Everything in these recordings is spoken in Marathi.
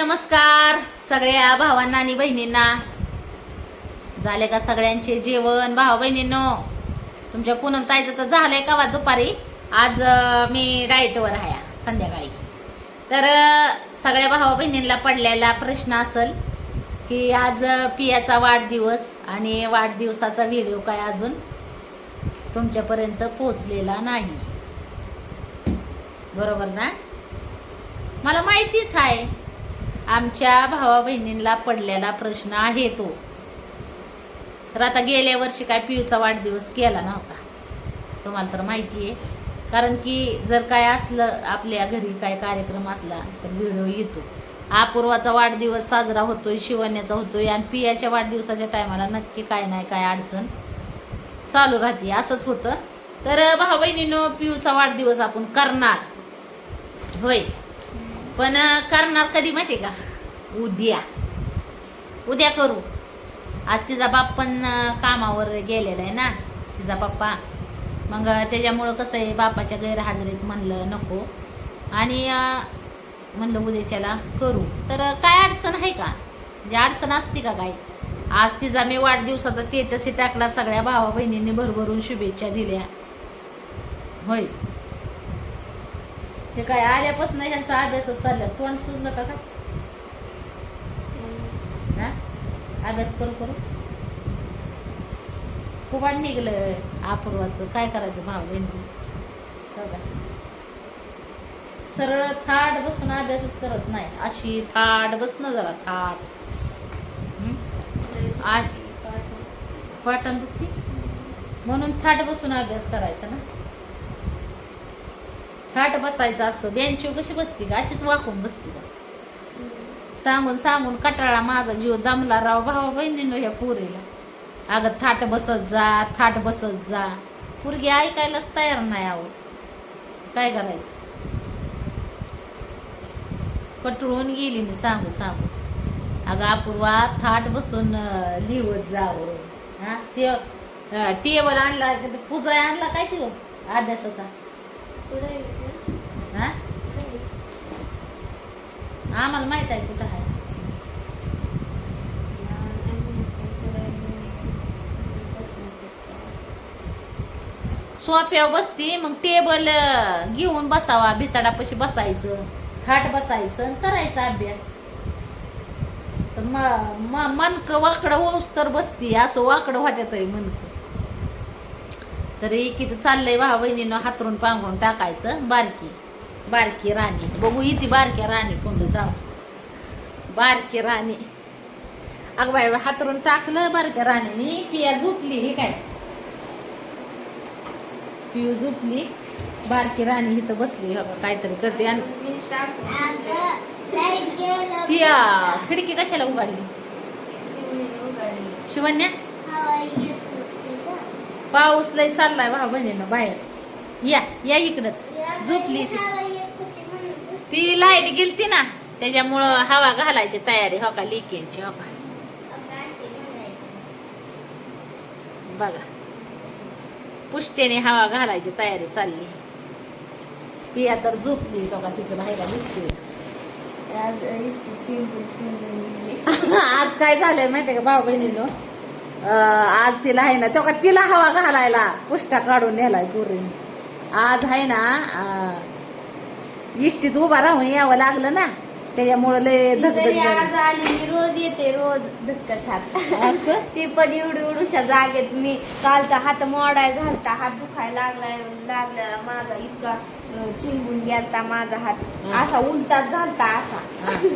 नमस्कार सगळ्या भावांना आणि बहिणींना. झाले का सगळ्यांचे जेवण? भावा बहिणींनो तुमच्या पूनम ताईचं तर झालंय का वा दुपारी? आज मी डाएटवर आहे संध्याकाळी. तर सगळ्या भावा बहिणींना पडलेला प्रश्न असेल की आज पियाचा वाढदिवस आणि वाढदिवसाचा व्हिडिओ काय अजून? तुमच्यापर्यंत पोचलेला नाही. बरोबर ना? मला माहितीच आहे. आमच्या भावा बहिणींना पडलेला प्रश्न आहे तो. तर आता गेल्या वर्षी काय पियूचा वाढदिवस केला नव्हता. तुम्हाला तर माहिती आहे कारण की जर काय असलं आपल्या घरी काय कार्यक्रम असला तर व्हिडिओ येतो. अपूर्वाचा वाढदिवस साजरा होतोय शिवण्याचा होतोय आणि पियाच्या वाढदिवसाच्या टायमाला नक्की काय नाही काय अडचण चालू राहते असंच होतं. तर भाऊ बहिणीनं पियूचा वाढदिवस आपण करणार. होय. पण करणार कधी माहिती का? उद्या. उद्या करू. आज तिचा बाप पण कामावर गेलेला आहे ना तिचा पप्पा. मग त्याच्यामुळं कसं आहे बापाच्या गैरहजेरीत म्हणलं नको. आणि म्हणलं उद्याच्याला करू. तर काय अडचण आहे का? म्हणजे अडचण असते का काय? आज तिचा मी वाढदिवसाचा ते तसे टाकला सगळ्या भावा बहिणींनी भरभरून शुभेच्छा दिल्या. होय. ते काय आल्यापासून ह्यांचा अभ्यासच चालला तोंड सुचलं का काय? हा? अभ्यास करू करू. खूप आड निघलं अपूर्वाचं. काय करायचं भाव बहिणी हो? सरळ थाट बसून अभ्यासच करत नाही. अशी थाट बसणं जरा थाट? आज पाटण दुखती? म्हणून थाट बसून अभ्यास करायचा ना? थाट बसायचं असं बेंचीव कशी बसती का अशीच वाकून बसती का सांगून सांगून कटाळा माझा जीव दमला. राव भावा बहिणीनो ह्या पोरीला. अगं थाट बसत जा थाट बसत जा. पोरगी ऐकायलाच तयार नाही आहो काय करायचं? कटळून गेली मी सांगू सांगू. अगं अपूर्वा थाट बसून लिहत जावं. हा? ते टेबल आणला पूजा ते आणला काय ते अभ्यासाचा हा आम्हाला माहीत आहे कुठं आहे. सोफ्यावर बसती मग टेबल घेऊन बसावा भिताडापाशी बसायचं खाट बसायचं करायचा अभ्यास. तर म- म- वाकडं होऊस तर बसती असं वाकडं होत्यात मनक. तर एकीचं चाललंय भावा बहिणीनं हातरून पांघरून टाकायचं बारकी. बारकी राणी. बघू इथे बारक्या राणी कोणतं जाऊ. बारकी राणी. अगं बाय हातरून टाकलं बारक्या राणीने पिया झोपली हे काय? पिऊ झोपली. बारकी राणी इथं बसली का, काहीतरी करते. आणि पिया खिडकी कशाला उघडली? शिवन्या पाऊस लय चाललाय भाऊ बहिणीनं बाहेर. या या इकडच. झोपली ती. ती लाइट गेलती ना त्याच्यामुळं हवा घालायची तयारी. हो का लिकेजची हो का? बघा. पुष्टेने हवा घालायची तयारी चालली. पिया तर झोपली तो का तिकडं आहे का दिसते आज काय झालंय माहितीये का भाऊ बहिणीनो? आज तिला आहे ना तो का तिला हवा घालायला पुष्टा काढून नेलाय पोरीने. आज आहे ना इष्टीत उभा राहून यावं लागलं ना त्याच्यामुळे लय घरी आज झाली. आली मी रोज येते रोज धक्कच हात असं ती पण एवढी एवढूशा जागेत मी कालचा हात मोडाय झालता हात दुखायला लागलाय लागला माझा इतका अं, चिंबून गेलता माझा हात हा. असा उलटाच झालता असा हा.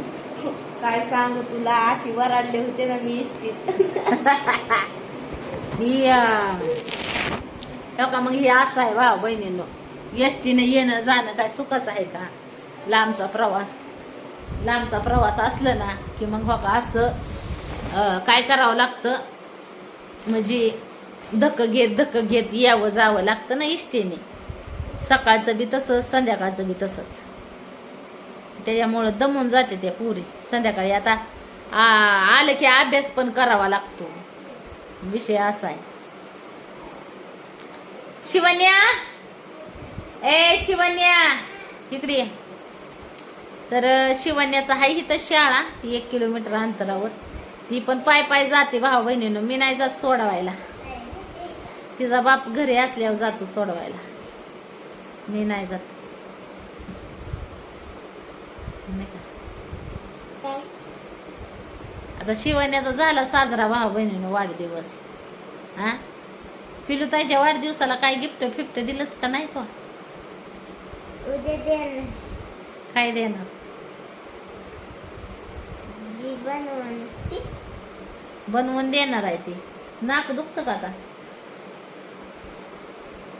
काय सांग तुला अशी वराडले होते ना मी इष्टीत ही अं, हो का मग हे असं आहे भाऊ बहिणींनो. एसटीनं येणं जाणं काय सुखाचं आहे का? लांबचा प्रवास. लांबचा प्रवास असलं ना की मग हो का असं काय करावं लागतं? म्हणजे धक्क घेत धक्क घेत यावं जावं लागतं ना इष्टीने सकाळचं बी तसंच संध्याकाळचं बी तसंच. त्याच्यामुळं दमून जाते त्या पुरी. संध्याकाळी आता आलं की अभ्यास पण करावा लागतो. विषय असा आहे. शिवन्या? ए शिवन्या. इकडे. तर शिवण्याचं आहे इथं शाळा. ती एक किलोमीटर अंतरावर. ती पण पाय पाय जाते भाऊ बहिणीनं. मी नाही जात सोडवायला. तिचा बाप घरी असल्यावर जातो सोडवायला. मी नाही जात. नाही का? काय? आता शिवण्याचा झाला साजरा भाऊ बहिणीनं वाढदिवस. हा पिलू ताईच्या वाढदिवसाला काय गिफ्ट फिफ्ट दिलंस का नाही तो? उद्या देणार. काय देणार? जी बनवून ती बनवून देणार आहे ती. नाक दुखतं का आता?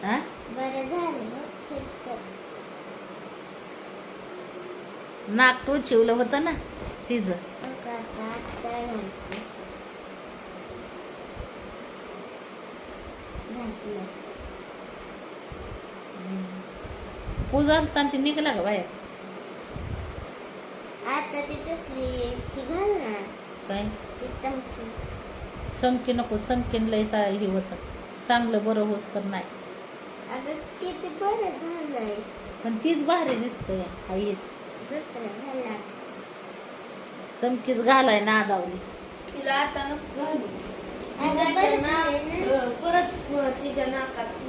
हा? बरं झालं फिरतं. नाक तो चिवलं होतं ना तिचं. मग आता हात काय घालते? घातलं. पूजा आणि ती निघला का बाहेर? आता ती तसली ही घाल ना. काय? ती चमकी. चमकी नको चमकीन लय हे होतं. चांगलं बरं होस तर नाही. अगं किती बरं झालंय. पण तीच भारी दिसतंय दुसरं झाला. चमकीच घालाय नादावली तिला आता नको घालू. परत तिच्या नाकात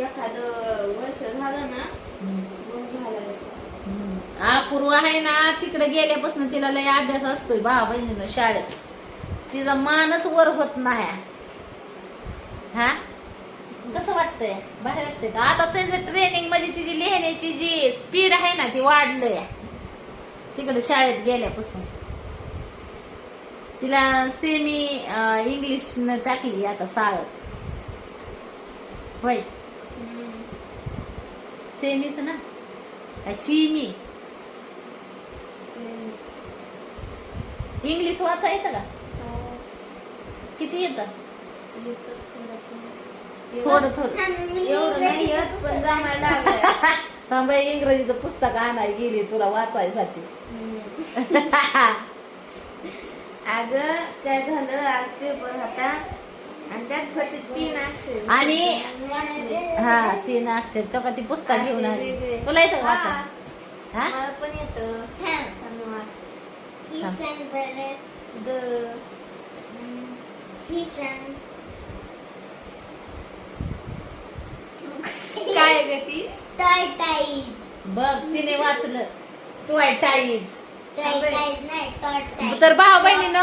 एखाद हा वर्ष झालं ना मग घालायचं अपूर्व आहे ना तिकडे गेल्यापासून तिला लय अभ्यास असतोय भावा बहिणीनं शाळेत. तिचा मानच वर होत नाही. हा? कसं वाटतंय? बाहेर वाटतंय का? आता त्याचं ट्रेनिंग म्हणजे तिची लिहिण्याची जी स्पीड आहे ना ती वाढलंय. तिकडे शाळेत गेल्यापासून. तिला सेमी इंग्लिश न टाकली आता शाळेत होय. सेमीच ना? सिमी इंग्लिश वाचा येतं का? किती येतं? थोडं थोडं. एवढं नाही इंग्रजीचं येत, पण पुस्तक जमायला वाचते. लागलंय. थांबा इंग्रजीचं पुस्तक आणाय गेली तुला वाचायसाठी. अगं काय झालं आज पेपर होता आणि त्यात होते तीन अक्षर आणि- वाचले. हा तीन अक्षर तो का ती पुस्तक घेऊन आली. तुला येतं हा, वाचा हा मला पण येतं ही थांब. बरं. द हम्म, ही. काय ग ती Tortoise. बघ तिने वाचलं टॉय टाईज. तर भाऊ बहिणीनं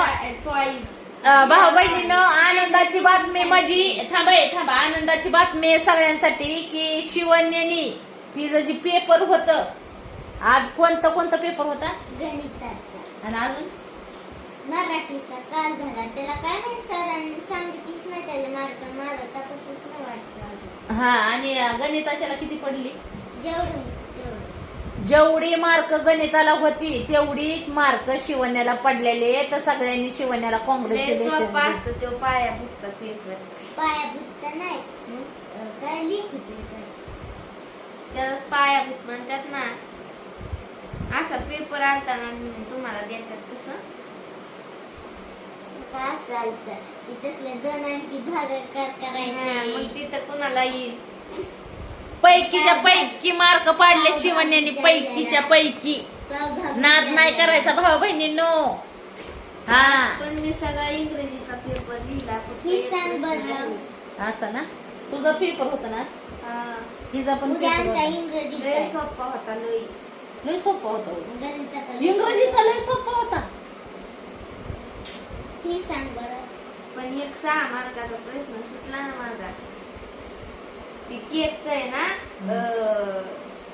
भाऊ बहिणीनं आनंदाची बातमी माझी थांबाय थांबा. आनंदाची बातमी सगळ्यांसाठी की शिवन्यानी तिचं जे पेपर होत आज कोणतं कोणतं पेपर होता? गणिताचा. आणि अजून? मराठीचा काल झाला. त्याला काय माहीत सरांनी सांगितलीच नाही त्याला मार्क. माझा तपासच नाही वाटतं. हा आणि गणिताच्याला किती पडली? जेवढं जेवढी मार्क गणिताला होती तेवढी मार्क शिवण्याला पडलेले तर सगळ्यांनी शिवण्याला कॉंग्रॅच्युलेशन असतो तो पायाभूतचा पेपर पायाभूतचा नाही. अं, काय लिखित पेपर त्याला पायाभूत म्हणतात ना असा पेपर आणताना तुम्हाला देतात तसं? का चालतं ती तसले दोन अंकी भागाकार हा, करायचे. मग तिथं कुणाला येईल पैकीच्या पैकी मार्क पाडले शिवण्याने पैकीच्या पैकी. नाद नाही करायचा भाऊ बहिणींनो. हा. पण मी सगळा इंग्रजीचा पेपर लिहिला ही सांग बरं. असं ना? तुझा पेपर होता ना? हा. तिचा पण पेपर होता. इंग्रजीचा. लय. सोपा होता लय. लय सोपा होता. हो. इंग्रजीचा लय सोपा होता. ही सांग बरं. पण एक सहा मार्काचा प्रश्न सुटला ना माझा. ती केकच आहे ना अं,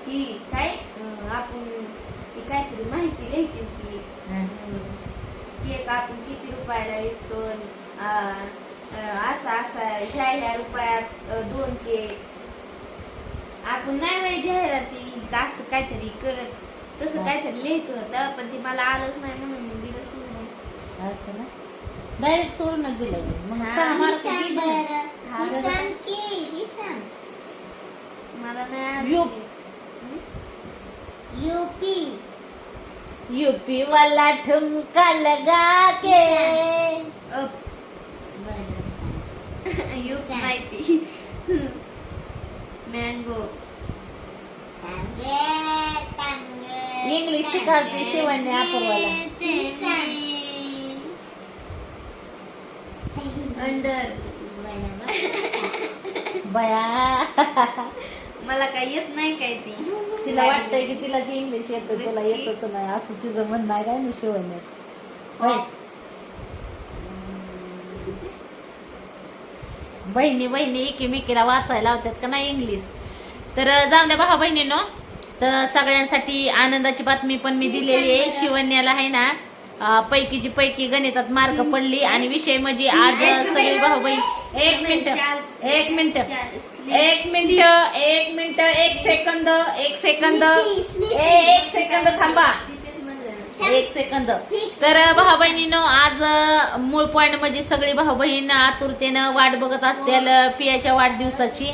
ही काय आपण ती काहीतरी माहिती लिहायची ती केक आपण किती रुपयाला विकतो असा असा ह्या ह्या रुपयात दोन केक. आपण नाही वय जाहिराती असं काहीतरी करत तसं. काहीतरी लिहायचं होतं पण ते मला आलंच नाही म्हणून मी दिलंच नाही. असं ना? डायरेक्ट सोडूनच दिलं. मग. सहा मार्क सांग की ही सांग. मला नाही आलं. यू. ते. यूपी. यूपी वाला ठुमका लगा के. माहिती मँगो. इंग्लिश शिकायची शिवण्य अपूर्वाला अंडर बया. मला काय येत नाही काय ती? तिला वाटतंय की तिला जे इंग्लिश येतं तुला येतच नाही. असं तिचं म्हणणं आहे काय ना शिवण्याचं होय. बहिणी बहिणी एकीमेकीला वाचायला लावतात का नाही इंग्लिश तर जाऊन द्या भाऊ बहिणीनो. तर सगळ्यांसाठी आनंदाची बातमी पण मी दिलेली आहे. शिवण्याला आहे ना पैकीची पैकी गणितात मार्क पडली आणि विषय म्हणजे आज सगळे भाऊ बहीण एक मिनिट एक मिनिट एक मिनिट एक मिनिट एक सेकंद एक सेकंद. एक सेकंद थांबा. एक सेकंद. तर भाऊ बहिणीनं आज मूळ पॉइंट म्हणजे सगळी भाऊ बहीण आतुरतेनं वाट बघत असतील पियाच्या वाढदिवसाची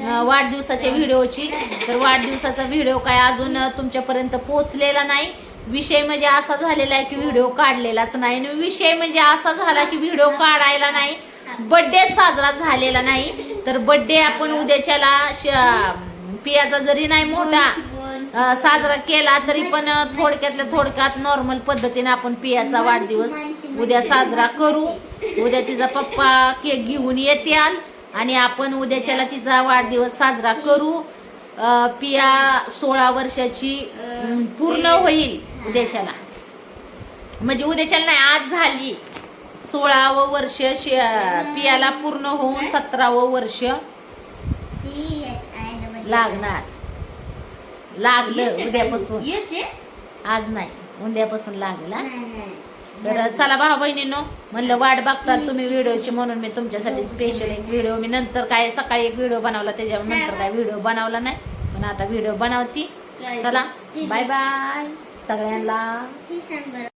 वाढदिवसाच्या व्हिडिओची. तर वाढदिवसाचा व्हिडिओ काय अजून तुमच्यापर्यंत पोहोचलेला नाही. विषय म्हणजे असा झालेला आहे की व्हिडिओ काढलेलाच नाही आणि विषय म्हणजे असा झाला की व्हिडिओ काढायला नाही बड्डे साजरा झालेला नाही. तर बड्डे आपण उद्याच्याला श- पियाचा जरी नाही मोठा साजरा केला तरी पण थोडक्यातल्या थोडक्यात नॉर्मल पद्धतीने आपण पियाचा वाढदिवस उद्या साजरा करू. उद्या तिचा पप्पा केक घेऊन येत्याल आणि आपण उद्याच्याला तिचा वाढदिवस साजरा करू. पिया सोळा वर्षाची पूर्ण होईल. उद्याच्याला. म्हणजे उद्याच्याला नाही आज झाली. सोळावं वर्ष पियाला पूर्ण होऊन सतरावं वर्ष लागणार. लागलं उद्यापासून. आज नाही उद्यापासून लागला. तर चला भाऊ बहिणीनो म्हणलं वाट बघतात तुम्ही व्हिडिओची म्हणून मी तुमच्यासाठी स्पेशल एक व्हिडिओ. मी नंतर काय सकाळी एक व्हिडिओ बनवला त्याच्यावर नंतर काय व्हिडिओ बनवला नाही. पण आता व्हिडिओ बनवती. चला बाय बाय. सगळ्यांना